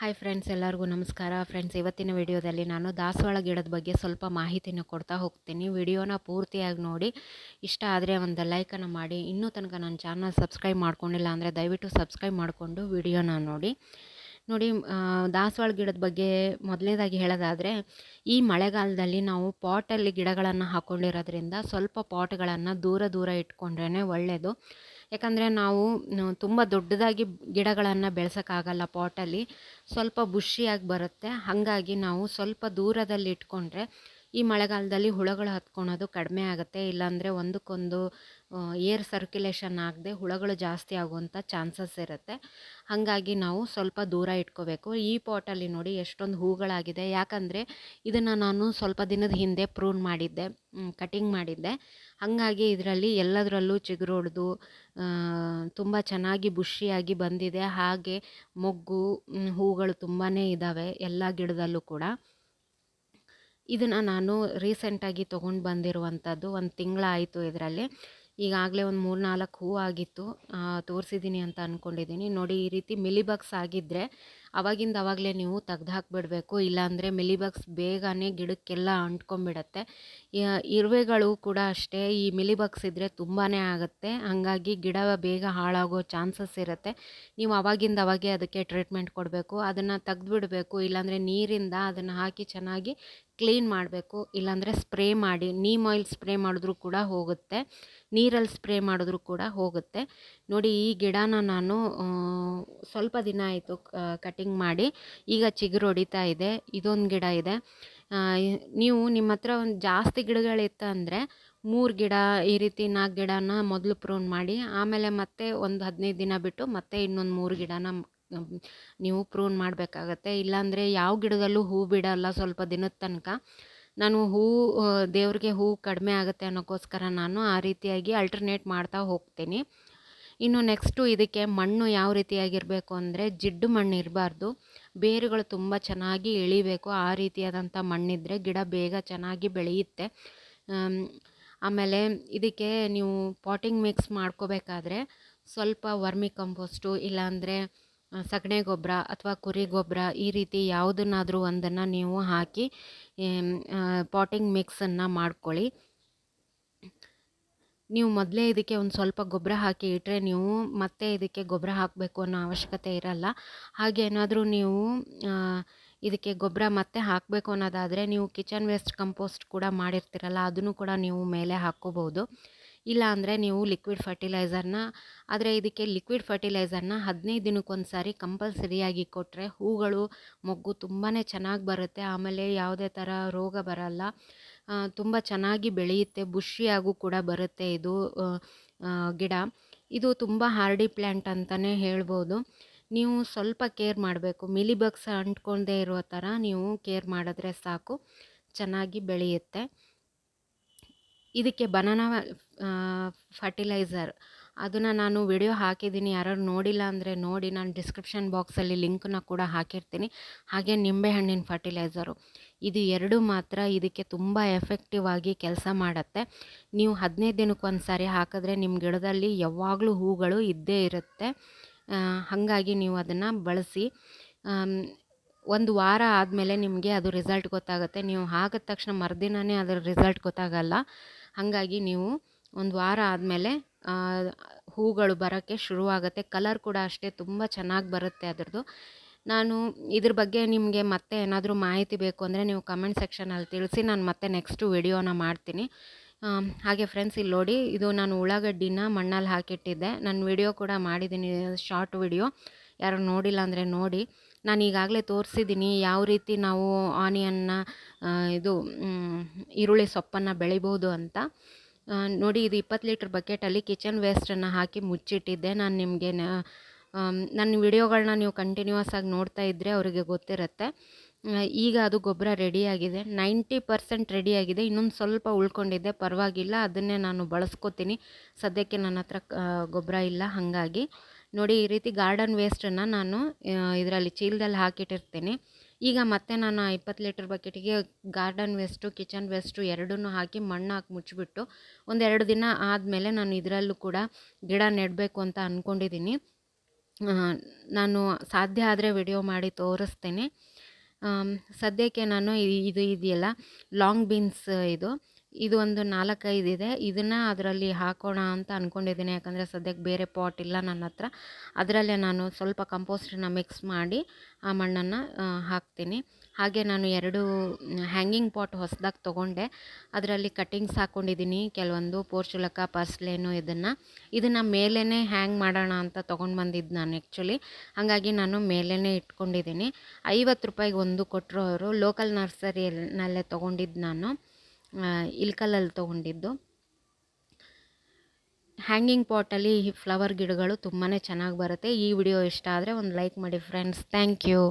Hi friends ಎಲ್ಲರಿಗೂ ನಮಸ್ಕಾರ. Friends ಇವತ್ತಿನ ವಿಡಿಯೋದಲ್ಲಿ ನಾನು ದಾಸವಾಳ ಗಿಡದ ಬಗ್ಗೆ ಸ್ವಲ್ಪ ಮಾಹಿತಿನ ಕೊಡ್ತಾ ಹೋಗ್ತೀನಿ. ವಿಡಿಯೋನ ಪೂರ್ತಿಯಾಗಿ ನೋಡಿ. ಇಷ್ಟ ಆದರೆ ಒಂದು ಲೈಕನ್ನು ಮಾಡಿ. ಇನ್ನೂ ತನಕ ನನ್ನ ಚಾನಲ್ ಸಬ್ಸ್ಕ್ರೈಬ್ ಮಾಡ್ಕೊಂಡಿಲ್ಲ ಅಂದರೆ ದಯವಿಟ್ಟು ಸಬ್ಸ್ಕ್ರೈಬ್ ಮಾಡಿಕೊಂಡು ವಿಡಿಯೋನ ನೋಡಿ. ನೋಡಿ ದಾಸವಾಳ ಗಿಡದ ಬಗ್ಗೆ ಮೊದಲನೇದಾಗಿ ಹೇಳೋದಾದರೆ, ಈ ಮಳೆಗಾಲದಲ್ಲಿ ನಾವು ಪಾಟಲ್ಲಿ ಗಿಡಗಳನ್ನು ಹಾಕ್ಕೊಂಡಿರೋದ್ರಿಂದ ಸ್ವಲ್ಪ ಪಾಟ್ಗಳನ್ನು ದೂರ ದೂರ ಇಟ್ಕೊಂಡ್ರೇ ಒಳ್ಳೆಯದು ಯಾಕಂದರೆ ನಾವು ತುಂಬ ದೊಡ್ಡದಾಗಿ ಗಿಡಗಳನ್ನು ಬೆಳೆಸೋಕ್ಕಾಗಲ್ಲ ಪಾಟಲ್ಲಿ ಸ್ವಲ್ಪ ಬುಷಿಯಾಗಿ ಬರುತ್ತೆ. ಹಾಗಾಗಿ ನಾವು ಸ್ವಲ್ಪ ದೂರದಲ್ಲಿ ಇಟ್ಕೊಂಡ್ರೆ ಈ ಮಳೆಗಾಲದಲ್ಲಿ ಹುಳಗಳು ಹತ್ಕೊಳೋದು ಕಡಿಮೆ ಆಗುತ್ತೆ, ಇಲ್ಲಾಂದರೆ ಒಂದಕ್ಕೊಂದು ಏರ್ ಸರ್ಕ್ಯುಲೇಷನ್ ಆಗದೆ ಹುಳಗಳು ಜಾಸ್ತಿ ಆಗುವಂಥ ಚಾನ್ಸಸ್ ಇರುತ್ತೆ. ಹಾಗಾಗಿ ನಾವು ಸ್ವಲ್ಪ ದೂರ ಇಟ್ಕೋಬೇಕು. ಈ ಪಾಟಲ್ಲಿ ನೋಡಿ ಎಷ್ಟೊಂದು ಹೂಗಳಾಗಿದೆ. ಯಾಕಂದರೆ ಇದನ್ನು ನಾನು ಸ್ವಲ್ಪ ದಿನದ ಹಿಂದೆ ಪ್ರೂನ್ ಮಾಡಿದ್ದೆ ಕಟಿಂಗ್ ಮಾಡಿದ್ದೆ. ಹಾಗಾಗಿ ಇದರಲ್ಲಿ ಎಲ್ಲದರಲ್ಲೂ ಚಿಗುರೊಡ್ದು ತುಂಬ ಚೆನ್ನಾಗಿ ಬುಷಿಯಾಗಿ ಬಂದಿದೆ. ಹಾಗೆ ಮೊಗ್ಗು ಹೂಗಳು ತುಂಬಾ ಇದ್ದಾವೆ ಎಲ್ಲ ಗಿಡದಲ್ಲೂ ಕೂಡ. ಇದನ್ನು ನಾನು ರೀಸೆಂಟಾಗಿ ತೊಗೊಂಡು ಬಂದಿರುವಂಥದ್ದು ಒಂದು ತಿಂಗಳಾಯಿತು ಇದರಲ್ಲಿ. ಈಗಾಗಲೇ ಒಂದು ಮೂರು ನಾಲ್ಕು ಹೂ ಆಗಿತ್ತು ತೋರಿಸಿದ್ದೀನಿ ಅಂತ ಅಂದ್ಕೊಂಡಿದ್ದೀನಿ ನೋಡಿ, ಈ ರೀತಿ ಮಿಲಿಬಗ್ಸ್ ಆಗಿದ್ದರೆ ಅವಾಗಿಂದ ಅವಾಗಲೇ ನೀವು ತೆಗ್ದು ಹಾಕಿಬಿಡಬೇಕು. ಇಲ್ಲಾಂದರೆ ಮಿಲಿಬಗ್ಸ್ ಬೇಗನೆ ಗಿಡಕ್ಕೆಲ್ಲ ಅಂಟ್ಕೊಂಡ್ಬಿಡತ್ತೆ. ಯ- ಇರುವೆಗಳು ಕೂಡ ಅಷ್ಟೇ. ಈ ಮಿಲಿಬಗ್ಸ್ ಇದ್ದರೆ ತುಂಬಾ ಆಗುತ್ತೆ. ಹಾಗಾಗಿ ಗಿಡ ಬೇಗ ಹಾಳಾಗೋ ಚಾನ್ಸಸ್ ಇರುತ್ತೆ. ನೀವು ಅವಾಗಿಂದ ಅವಾಗೆ ಅದಕ್ಕೆ ಟ್ರೀಟ್ಮೆಂಟ್ ಕೊಡಬೇಕು. ಅದನ್ನು ತೆಗೆದುಬಿಡಬೇಕು. ಇಲ್ಲಾಂದರೆ ನೀರಿಂದ ಅದನ್ನು ಹಾಕಿ ಚೆನ್ನಾಗಿ ಕ್ಲೀನ್ ಮಾಡಬೇಕು. ಇಲ್ಲಾಂದರೆ ಸ್ಪ್ರೇ ಮಾಡಿ, ನೀಮ್ ಆಯಿಲ್ ಸ್ಪ್ರೇ ಮಾಡಿದ್ರೂ ಕೂಡ ಹೋಗುತ್ತೆ. ನೀರಲ್ಲಿ ಸ್ಪ್ರೇ ಮಾಡಿದ್ರೂ ಕೂಡ ಹೋಗುತ್ತೆ. ನೋಡಿ, ಈ ಗಿಡನ ನಾನು ಸ್ವಲ್ಪ ದಿನ ಆಯಿತು ಕಟಿಂಗ್ ಮಾಡಿ ಈಗ ಚಿಗುರು ಹೊಡಿತಾ ಇದೆ, ಇದೊಂದು ಗಿಡ ಇದೆ. ನೀವು ನಿಮ್ಮ ಹತ್ರ ಒಂದು ಜಾಸ್ತಿ ಗಿಡಗಳಿತ್ತು ಅಂದರೆ ಮೂರು ಗಿಡ, ಈ ರೀತಿ ನಾಲ್ಕು ಗಿಡನ ಮೊದಲು ಪ್ರೂನ್ ಮಾಡಿ, ಆಮೇಲೆ ಮತ್ತೆ ಒಂದು ಹದಿನೈದು ದಿನ ಬಿಟ್ಟು ಮತ್ತೆ ಇನ್ನೊಂದು ಮೂರು ಗಿಡನ ನೀವು ಪ್ರೂನ್ ಮಾಡಬೇಕಾಗತ್ತೆ. ಇಲ್ಲಾಂದರೆ ಯಾವ ಗಿಡದಲ್ಲೂ ಹೂ ಬಿಡಲ್ಲ ಸ್ವಲ್ಪ ದಿನದ ತನಕ. ನಾನು ಹೂ ದೇವ್ರಿಗೆ ಹೂ ಕಡಿಮೆ ಆಗುತ್ತೆ ಅನ್ನೋಕ್ಕೋಸ್ಕರ ನಾನು ಆ ರೀತಿಯಾಗಿ ಅಲ್ಟರ್ನೇಟ್ ಮಾಡ್ತಾ ಹೋಗ್ತೀನಿ. ಇನ್ನು ನೆಕ್ಸ್ಟು ಇದಕ್ಕೆ ಮಣ್ಣು ಯಾವ ರೀತಿಯಾಗಿರಬೇಕು ಅಂದರೆ ಜಿಡ್ಡು ಮಣ್ಣು ಇರಬಾರ್ದು. ಬೇರುಗಳು ತುಂಬ ಚೆನ್ನಾಗಿ ಎಳಿಬೇಕು ಆ ರೀತಿಯಾದಂಥ ಮಣ್ಣಿದ್ದರೆ ಗಿಡ ಬೇಗ ಚೆನ್ನಾಗಿ ಬೆಳೆಯುತ್ತೆ. ಆಮೇಲೆ ಇದಕ್ಕೆ ನೀವು ಪಾಟಿಂಗ್ ಮಿಕ್ಸ್ ಮಾಡ್ಕೋಬೇಕಾದ್ರೆ ಸ್ವಲ್ಪ ವರ್ಮಿ ಕಂಪೋಸ್ಟು ಇಲ್ಲಾಂದರೆ ಸಗಣಿ ಗೊಬ್ಬರ ಅಥವಾ ಕುರಿ ಗೊಬ್ಬರ ಈ ರೀತಿ ಯಾವುದನ್ನಾದರೂ ಒಂದನ್ನು ನೀವು ಹಾಕಿ ಪಾಟಿಂಗ್ ಮಿಕ್ಸನ್ನು ಮಾಡ್ಕೊಳ್ಳಿ. ನೀವು ಮೊದಲೇ ಇದಕ್ಕೆ ಒಂದು ಸ್ವಲ್ಪ ಗೊಬ್ಬರ ಹಾಕಿ ಇಟ್ಟರೆ ನೀವು ಮತ್ತೆ ಇದಕ್ಕೆ ಗೊಬ್ಬರ ಹಾಕಬೇಕು ಅನ್ನೋ ಅವಶ್ಯಕತೆ ಇರಲ್ಲ. ಹಾಗೇನಾದರೂ ನೀವು ಇದಕ್ಕೆ ಗೊಬ್ಬರ ಮತ್ತೆ ಹಾಕಬೇಕು ಅನ್ನೋದಾದರೆ ನೀವು ಕಿಚನ್ ವೇಸ್ಟ್ ಕಂಪೋಸ್ಟ್ ಕೂಡ ಮಾಡಿರ್ತೀರಲ್ಲ, ಅದನ್ನು ಕೂಡ ನೀವು ಮೇಲೆ ಹಾಕ್ಕೋಬೋದು ಇಲ್ಲ ಅಂದರೆ ನೀವು ಲಿಕ್ವಿಡ್ ಫರ್ಟಿಲೈಸರ್ನ ಆದರೆ ಇದಕ್ಕೆ ಲಿಕ್ವಿಡ್ ಫರ್ಟಿಲೈಸರ್ನ ಹದಿನೈದು ದಿನಕ್ಕೊಂದು ಸಾರಿ ಕಂಪಲ್ಸರಿಯಾಗಿ ಕೊಟ್ಟರೆ ಹೂಗಳು ಮೊಗ್ಗು ತುಂಬಾ ಚೆನ್ನಾಗಿ ಬರುತ್ತೆ. ಆಮೇಲೆ ಯಾವುದೇ ಥರ ರೋಗ ಬರಲ್ಲ. ತುಂಬ ಚೆನ್ನಾಗಿ ಬೆಳೆಯುತ್ತೆ. ಬುಷಿಯಾಗೂ ಕೂಡ ಬರುತ್ತೆ ಇದು ಗಿಡ. ಇದು ತುಂಬ ಹಾರ್ಡಿ ಪ್ಲ್ಯಾಂಟ್ ಅಂತಲೇ ಹೇಳ್ಬೋದು. ನೀವು ಸ್ವಲ್ಪ ಕೇರ್ ಮಾಡಬೇಕು. ಮಿಲಿಬಗ್ಸ್ ಅಂಟ್ಕೊಂಡೇ ಇರೋ ಥರ ನೀವು ಕೇರ್ ಮಾಡಿದ್ರೆ ಸಾಕು. ಚೆನ್ನಾಗಿ ಬೆಳೆಯುತ್ತೆ. ಇದಕ್ಕೆ ಬನಾನಾ ಫರ್ಟಿಲೈಸರ್ ಅದನ್ನು ನಾನು ವಿಡಿಯೋ ಹಾಕಿದ್ದೀನಿ. ಯಾರು ನೋಡಿಲ್ಲ ಅಂದರೆ ನೋಡಿ. ನಾನು ಡಿಸ್ಕ್ರಿಪ್ಷನ್ ಬಾಕ್ಸಲ್ಲಿ ಲಿಂಕನ್ನ ಕೂಡ ಹಾಕಿರ್ತೀನಿ. ಹಾಗೆ ನಿಂಬೆಹಣ್ಣಿನ ಫರ್ಟಿಲೈಸರು ಇದು ಎರಡು ಮಾತ್ರ ಇದಕ್ಕೆ ತುಂಬ ಎಫೆಕ್ಟಿವ್ ಆಗಿ ಕೆಲಸ ಮಾಡುತ್ತೆ. ನೀವು ಹದಿನೈದು ದಿನಕ್ಕೊಂದು ಸಾರಿ ಹಾಕಿದ್ರೆ ನಿಮ್ಮ ಗಿಡದಲ್ಲಿ ಯಾವಾಗಲೂ ಹೂಗಳು ಇದ್ದೇ ಇರುತ್ತೆ. ಹಾಗಾಗಿ ನೀವು ಅದನ್ನು ಬಳಸಿ. ಒಂದು ವಾರ ಆದಮೇಲೆ ನಿಮಗೆ ಅದು ರಿಸಲ್ಟ್ ಗೊತ್ತಾಗುತ್ತೆ. ನೀವು ಹಾಕಿದ ತಕ್ಷಣ ಮರುದಿನವೇ ಅದರ ರಿಸಲ್ಟ್ ಗೊತ್ತಾಗಲ್ಲ. ಹಾಗಾಗಿ ನೀವು ಒಂದು ವಾರ ಆದಮೇಲೆ ಹೂಗಳು ಬರೋಕ್ಕೆ ಶುರುವಾಗುತ್ತೆ. ಕಲರ್ ಕೂಡ ಅಷ್ಟೇ ತುಂಬ ಚೆನ್ನಾಗಿ ಬರುತ್ತೆ ಅದರದ್ದು. ನಾನು ಇದ್ರ ಬಗ್ಗೆ ನಿಮಗೆ ಮತ್ತೆ ಏನಾದರೂ ಮಾಹಿತಿ ಬೇಕು ಅಂದರೆ ನೀವು ಕಮೆಂಟ್ ಸೆಕ್ಷನಲ್ಲಿ ತಿಳಿಸಿ, ನಾನು ಮತ್ತೆ ನೆಕ್ಸ್ಟು ವಿಡಿಯೋನ ಮಾಡ್ತೀನಿ. ಹಾಗೆ ಫ್ರೆಂಡ್ಸ್ ಇಲ್ಲಿ ನೋಡಿ, ಇದು ನಾನು ಉಳ್ಳಾಗಡ್ಡಿನ ಮಣ್ಣಲ್ಲಿ ಹಾಕಿಟ್ಟಿದ್ದೆ. ನಾನು ವಿಡಿಯೋ ಕೂಡ ಮಾಡಿದ್ದೀನಿ ಶಾರ್ಟ್ ವಿಡಿಯೋ. ಯಾರು ನೋಡಿಲ್ಲ ಅಂದರೆ ನೋಡಿ. ನಾನು ಈಗಾಗಲೇ ತೋರಿಸಿದ್ದೀನಿ ಯಾವ ರೀತಿ ನಾವು ಆನಿಯನ್ನ ಇದು ಈರುಳ್ಳಿ ಸೊಪ್ಪನ್ನು ಬೆಳಿಬೋದು ಅಂತ. ನೋಡಿ ಇದು ಇಪ್ಪತ್ತು ಲೀಟ್ರ್ ಬಕೆಟಲ್ಲಿ ಕಿಚನ್ ವೇಸ್ಟನ್ನು ಹಾಕಿ ಮುಚ್ಚಿಟ್ಟಿದ್ದೆ. ನಾನು ನಿಮಗೆ ನನ್ನ ವಿಡಿಯೋಗಳನ್ನ ನೀವು ಕಂಟಿನ್ಯೂಸ್ ಆಗಿ ನೋಡ್ತಾ ಇದ್ದರೆ ಅವರಿಗೆ ಗೊತ್ತಿರುತ್ತೆ. ಈಗ ಅದು ಗೊಬ್ಬರ ರೆಡಿಯಾಗಿದೆ. ನೈಂಟಿ ಪರ್ಸೆಂಟ್ ರೆಡಿಯಾಗಿದೆ. ಇನ್ನೊಂದು ಸ್ವಲ್ಪ ಉಳ್ಕೊಂಡಿದ್ದೆ. ಪರವಾಗಿಲ್ಲ. ಅದನ್ನೇ ನಾನು ಬಳಸ್ಕೊತೀನಿ. ಸದ್ಯಕ್ಕೆ ನನ್ನ ಹತ್ರ ಗೊಬ್ಬರ ಇಲ್ಲ. ಹಾಗಾಗಿ ನೋಡಿ ಈ ರೀತಿ ಗಾರ್ಡನ್ ವೇಸ್ಟನ್ನು ನಾನು ಇದರಲ್ಲಿ ಚೀಲದಲ್ಲಿ ಹಾಕಿಟ್ಟಿರ್ತೀನಿ. ಈಗ ಮತ್ತೆ ನಾನು ಆ ಇಪ್ಪತ್ತು ಲೀಟ್ರ್ ಬಕೆಟಿಗೆ ಗಾರ್ಡನ್ ವೇಸ್ಟು, ಕಿಚನ್ ವೇಸ್ಟು ಎರಡನ್ನೂ ಹಾಕಿ ಮಣ್ಣು ಹಾಕಿ ಮುಚ್ಚಿಬಿಟ್ಟು ಒಂದೆರಡು ದಿನ ಆದಮೇಲೆ ನಾನು ಇದರಲ್ಲೂ ಕೂಡ ಗಿಡ ನೆಡಬೇಕು ಅಂತ ಅಂದ್ಕೊಂಡಿದ್ದೀನಿ ನಾನು ಸಾಧ್ಯ ಆದರೆ ವಿಡಿಯೋ ಮಾಡಿ ತೋರಿಸ್ತೇನೆ. ಸದ್ಯಕ್ಕೆ ನಾನು ಇದು ಇದೆಯಲ್ಲ, ಲಾಂಗ್ ಬೀನ್ಸ್ ಇದು. ಇದು ಒಂದು ನಾಲ್ಕೈದು ಇದೆ. ಇದನ್ನು ಅದರಲ್ಲಿ ಹಾಕೋಣ ಅಂತ ಅಂದ್ಕೊಂಡಿದ್ದೀನಿ ಯಾಕಂದರೆ ಸದ್ಯಕ್ಕೆ ಬೇರೆ ಪಾಟ್ ಇಲ್ಲ ನನ್ನ ಹತ್ರ. ಅದರಲ್ಲೇ ನಾನು ಸ್ವಲ್ಪ ಕಂಪೋಸ್ಟನ್ನ ಮಿಕ್ಸ್ ಮಾಡಿ ಆ ಮಣ್ಣನ್ನು ಹಾಕ್ತೀನಿ. ಹಾಗೆ ನಾನು ಎರಡು ಹ್ಯಾಂಗಿಂಗ್ ಪಾಟ್ ಹೊಸದಾಗಿ ತೊಗೊಂಡೆ. ಅದರಲ್ಲಿ ಕಟ್ಟಿಂಗ್ಸ್ ಹಾಕ್ಕೊಂಡಿದ್ದೀನಿ ಕೆಲವೊಂದು ಪೋರ್ಚುಲಕ ಪರ್ಸ್ಲೇನು ಇದನ್ನು. ಇದನ್ನು ಮೇಲೇ ಹ್ಯಾಂಗ್ ಮಾಡೋಣ ಅಂತ ತೊಗೊಂಡು ಬಂದಿದ್ದು ನಾನು ಆ್ಯಕ್ಚುಲಿ ಹಾಗಾಗಿ ನಾನು ಮೇಲೇ ಇಟ್ಕೊಂಡಿದ್ದೀನಿ. ಐವತ್ತು ರೂಪಾಯಿಗೆ ಒಂದು ಕೊಟ್ಟರು ಅವರು ಲೋಕಲ್ ನರ್ಸರಿನಲ್ಲೇ ತೊಗೊಂಡಿದ್ದು ನಾನು. ಆ, ಇಲ್ಕಲಲ್ಲಿ ತೊಗೊಂಡಿದ್ದು. ಹ್ಯಾಂಗಿಂಗ್ ಪಾಟಲ್ಲಿ ಫ್ಲವರ್ ಗಿಡಗಳು ತುಂಬಾ ಚೆನ್ನಾಗಿ ಬರುತ್ತೆ. ಈ ವಿಡಿಯೋ ಇಷ್ಟ ಆದರೆ ಒಂದು ಲೈಕ್ ಮಾಡಿ ಫ್ರೆಂಡ್ಸ್ ಥ್ಯಾಂಕ್ ಯು